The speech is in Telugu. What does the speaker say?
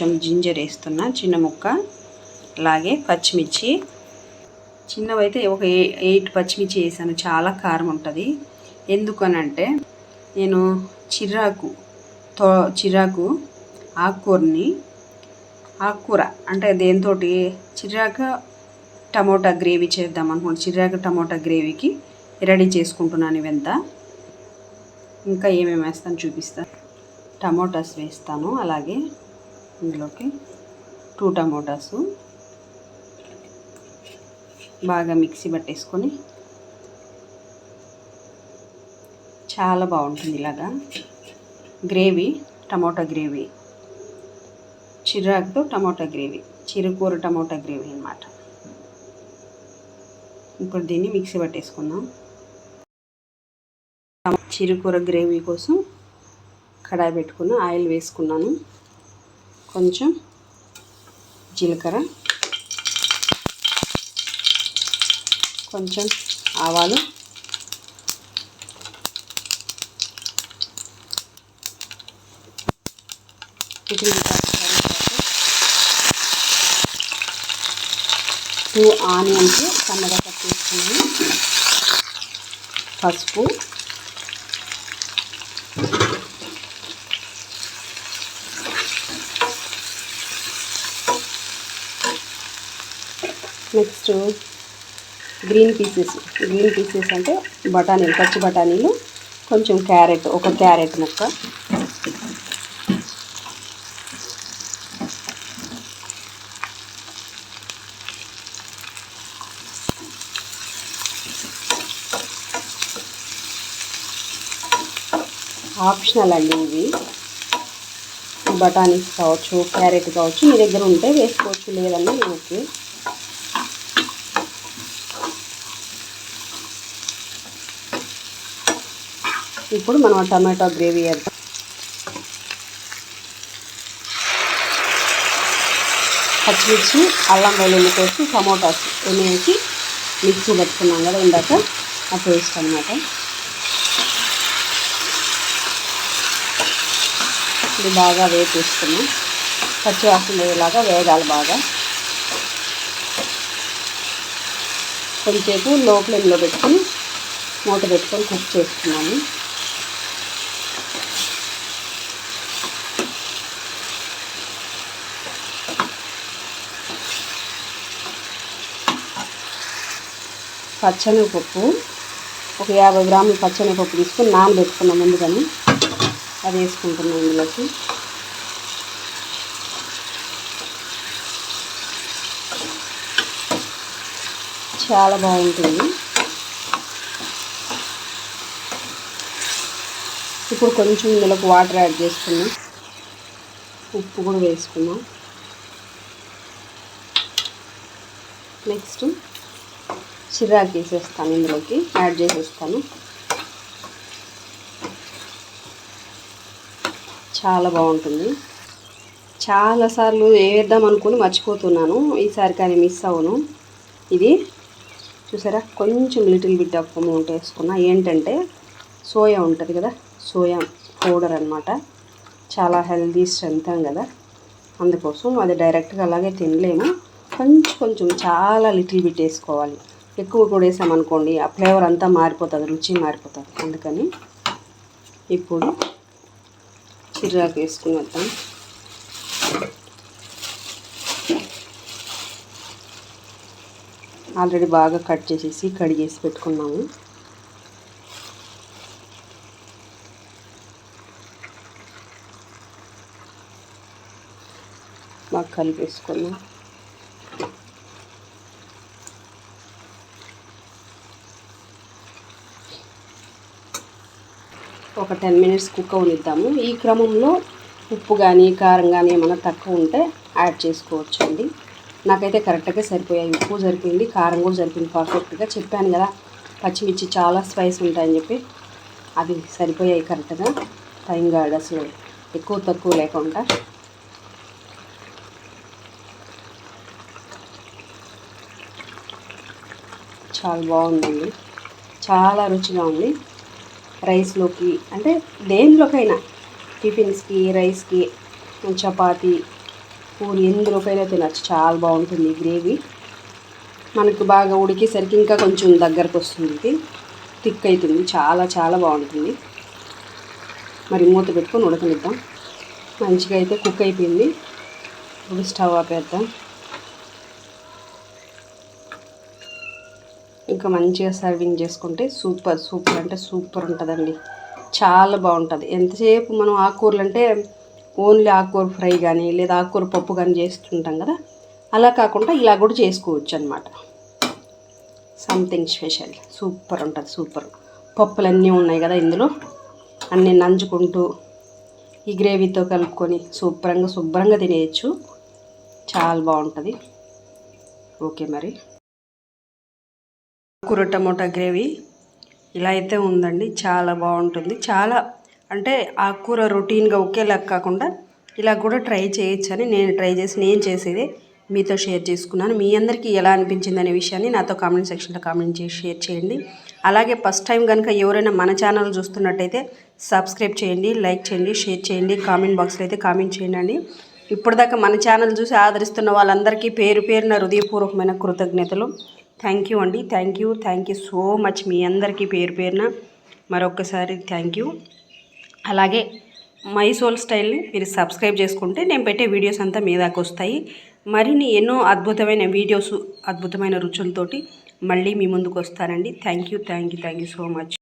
కొంచెం జింజర్ వేస్తున్నా చిన్న ముక్క అలాగే పచ్చిమిర్చి. చిన్నవైతే ఒక ఎయిట్ పచ్చిమిర్చి వేసాను చాలా కారం ఉంటుంది. ఎందుకనంటే నేను చిరాకు తో చిరాకు ఆకుకూరని ఆకుకూర అంటే దేంతో చిరాకు టమోటా గ్రేవీ చేద్దాం అనుకోండి చిరాకు టమోటా గ్రేవీకి రెడీ చేసుకుంటున్నాను ఇవంతా ఇంకా ఏమేమి వేస్తాను చూపిస్తాను టమోటాస్ వేస్తాను అలాగే ఇందులోకి టూ టమోటాసు బాగా మిక్సీ పట్టేసుకొని చాలా బాగుంటుంది ఇలాగా. Gravy tomato gravy. చిరాకుతో tomato gravy చిరుకూర టమోటా గ్రేవీ అన్నమాట. ఇప్పుడు దీన్ని మిక్సీ పట్టేసుకుందాం. చిరుకూర గ్రేవీ కోసం కడాయి పెట్టుకున్న ఆయిల్ వేసుకున్నాను. కొంచెం జీలకర్ర కొంచెం ఆవాలు టూ ఆనియన్స్ సన్నగా కట్ చేసుకున్నాను. పసుపు next green pieces green pieces అంటే బఠానీలు పచ్చి బఠానీలు కొంచెం క్యారెట్ ఒక క్యారెట్ ముక్క. ఆప్షనల్ అండి ఇవి. బఠానీస్ కావచ్చు క్యారెట్ కావచ్చు మీ దగ్గర ఉంటే వేసుకోవచ్చు లేదన్నా ఓకే. ఇప్పుడు మనం టమాటో గ్రేవీ వేద్దాం. పచ్చిమిర్చి అల్లం వెల్లుల్లి పేస్ట్ టమోటాస్ ఎన్ని వేసి మిక్సీ పెట్టుకున్నాం కదా ఇందాక. ఆ పేస్ట్ అనమాట ఇది బాగా వేపిస్తున్నాం పచ్చి వాసన వేయలాగా వేగాలి బాగా. కొంచెంసేపు లో ఫ్లేమ్లో పెట్టుకొని మూత పెట్టుకొని కుక్ చేసుకున్నాము. పచ్చనిపప్పు. ఒక యాభై గ్రాముల పచ్చనిపప్పు తీసుకొని నానబెట్టుకున్నాం ముందుగానే. అది వేసుకుంటున్నాం ఇందులోకి. చాలా బాగుంటుంది. ఇప్పుడు కొంచెం ఇందులోకి వాటర్ యాడ్ చేసుకున్నాం. ఉప్పు కూడా వేసుకున్నాం. నెక్స్ట్ చిరాకు వేసేస్తాను ఇందులోకి యాడ్ చేసేస్తాను. చాలా బాగుంటుంది. చాలాసార్లు వేద్దాం అనుకుని మర్చిపోతున్నాను. ఈసారి కానీ మిస్ అవ్వను. ఇది చూసారా? కొంచెం లిటిల్ బిట్ ఆఫ్ అమౌంట్ వేసుకున్నా. ఏంటంటే సోయా ఉంటుంది కదా? సోయా పౌడర్ అనమాట చాలా హెల్దీ స్ట్రెంత్ కదా? అందుకోసం అది డైరెక్ట్గా అలాగే తినలేము. కొంచెం కొంచెం చాలా లిటిల్ బిట్ వేసుకోవాలి. ఎక్కువ కూడా వేసామనుకోండి ఆ ఫ్లేవర్ అంతా మారిపోతుంది రుచి మారిపోతుంది. అందుకని ఇప్పుడు చిర్రాకు వేసుకుని వద్దాం ఆల్రెడీ బాగా కట్ చేసేసి కడిగేసి పెట్టుకున్నాము. బాగా కలిపేసుకున్నాం. ఒక టెన్ మినిట్స్ కుక్ అవనిద్దాము. ఈ క్రమంలో ఉప్పు కానీ కారం కానీ ఏమైనా తక్కువ ఉంటే యాడ్ చేసుకోవచ్చు అండి. నాకైతే కరెక్ట్గా సరిపోయాయి. ఉప్పు సరిపోయింది కారం కూడా సరిపోయింది. పర్ఫెక్ట్గా చెప్పాను కదా. పచ్చిమిర్చి చాలా స్పైస్ ఉంటాయని చెప్పి. అవి సరిపోయాయి కరెక్ట్గా టైం కాదు అసలు. ఎక్కువ తక్కువ లేకుండా. చాలా బాగుందండి. చాలా రుచిగా ఉంది. రైస్లోకి అంటే దేనిలోకైనా టిఫిన్స్కి రైస్కి చపాతి పూరి ఎందులోకైనా తినచ్చు. చాలా బాగుంటుంది గ్రేవీ. మనకు బాగా ఉడికేసరికి ఇంకా కొంచెం దగ్గరకు వస్తుంది ఇది థిక్ అవుతుంది చాలా చాలా బాగుంటుంది. మరి మూత పెట్టుకొని ఉడకనిద్దాం. మంచిగా అయితే కుక్ అయిపోయింది. ఇప్పుడు స్టవ్ ఆపేద్దాం. ఇంకా మంచిగా సర్వింగ్ చేసుకుంటే సూపర్ సూపర్ అంటే సూపర్ ఉంటుందండి. చాలా బాగుంటుంది. ఎంతసేపు మనం ఆకుకూరలు అంటే ఓన్లీ ఆకుకూర ఫ్రై కానీ లేదా ఆకుకూర పప్పు కానీ చేస్తుంటాం కదా అలా కాకుండా ఇలా కూడా చేసుకోవచ్చు అనమాట సంథింగ్ స్పెషల్. సూపర్ ఉంటుంది సూపర్. పప్పులు అన్నీ ఉన్నాయి కదా ఇందులో. అన్నీ నంచుకుంటూ ఈ గ్రేవీతో కలుపుకొని శుభ్రంగా శుభ్రంగా తినేయచ్చు. చాలా బాగుంటుంది. ఓకే మరి. కూర టమోటా గ్రేవీ ఇలా అయితే ఉందండి. చాలా బాగుంటుంది. చాలా అంటే ఆకుకూర రొటీన్గా ఒకేలా కాకుండా ఇలా కూడా ట్రై చేయొచ్చని నేను ట్రై చేసి నేను చేసేది మీతో షేర్ చేసుకున్నాను. మీ అందరికీ ఎలా అనిపించింది అనే విషయాన్ని నాతో కామెంట్ సెక్షన్లో కామెంట్ చేసి షేర్ చేయండి. అలాగే ఫస్ట్ టైం కనుక ఎవరైనా మన ఛానల్ చూస్తున్నట్టయితే సబ్స్క్రైబ్ చేయండి లైక్ చేయండి షేర్ చేయండి కామెంట్ బాక్స్లో అయితే కామెంట్ చేయండి ఇప్పటిదాకా మన ఛానల్ చూసి ఆదరిస్తున్న వాళ్ళందరికీ పేరు పేరున హృదయపూర్వకమైన కృతజ్ఞతలు. థ్యాంక్ యూ అండి. Thank you thank you so much మీ అందరికీ పేరు పేరున మరొకసారి థ్యాంక్ యూ అలాగే మై సోల్ స్టైల్ని మీరు సబ్స్క్రైబ్ చేసుకుంటే నేను పెట్టే వీడియోస్ అంతా మీ దాకా వస్తాయి. మరిన్ని ఎన్నో అద్భుతమైన వీడియోస్ అద్భుతమైన రుచులతోటి మళ్ళీ మీ ముందుకు వస్తానండి. Thank you thank you thank you so much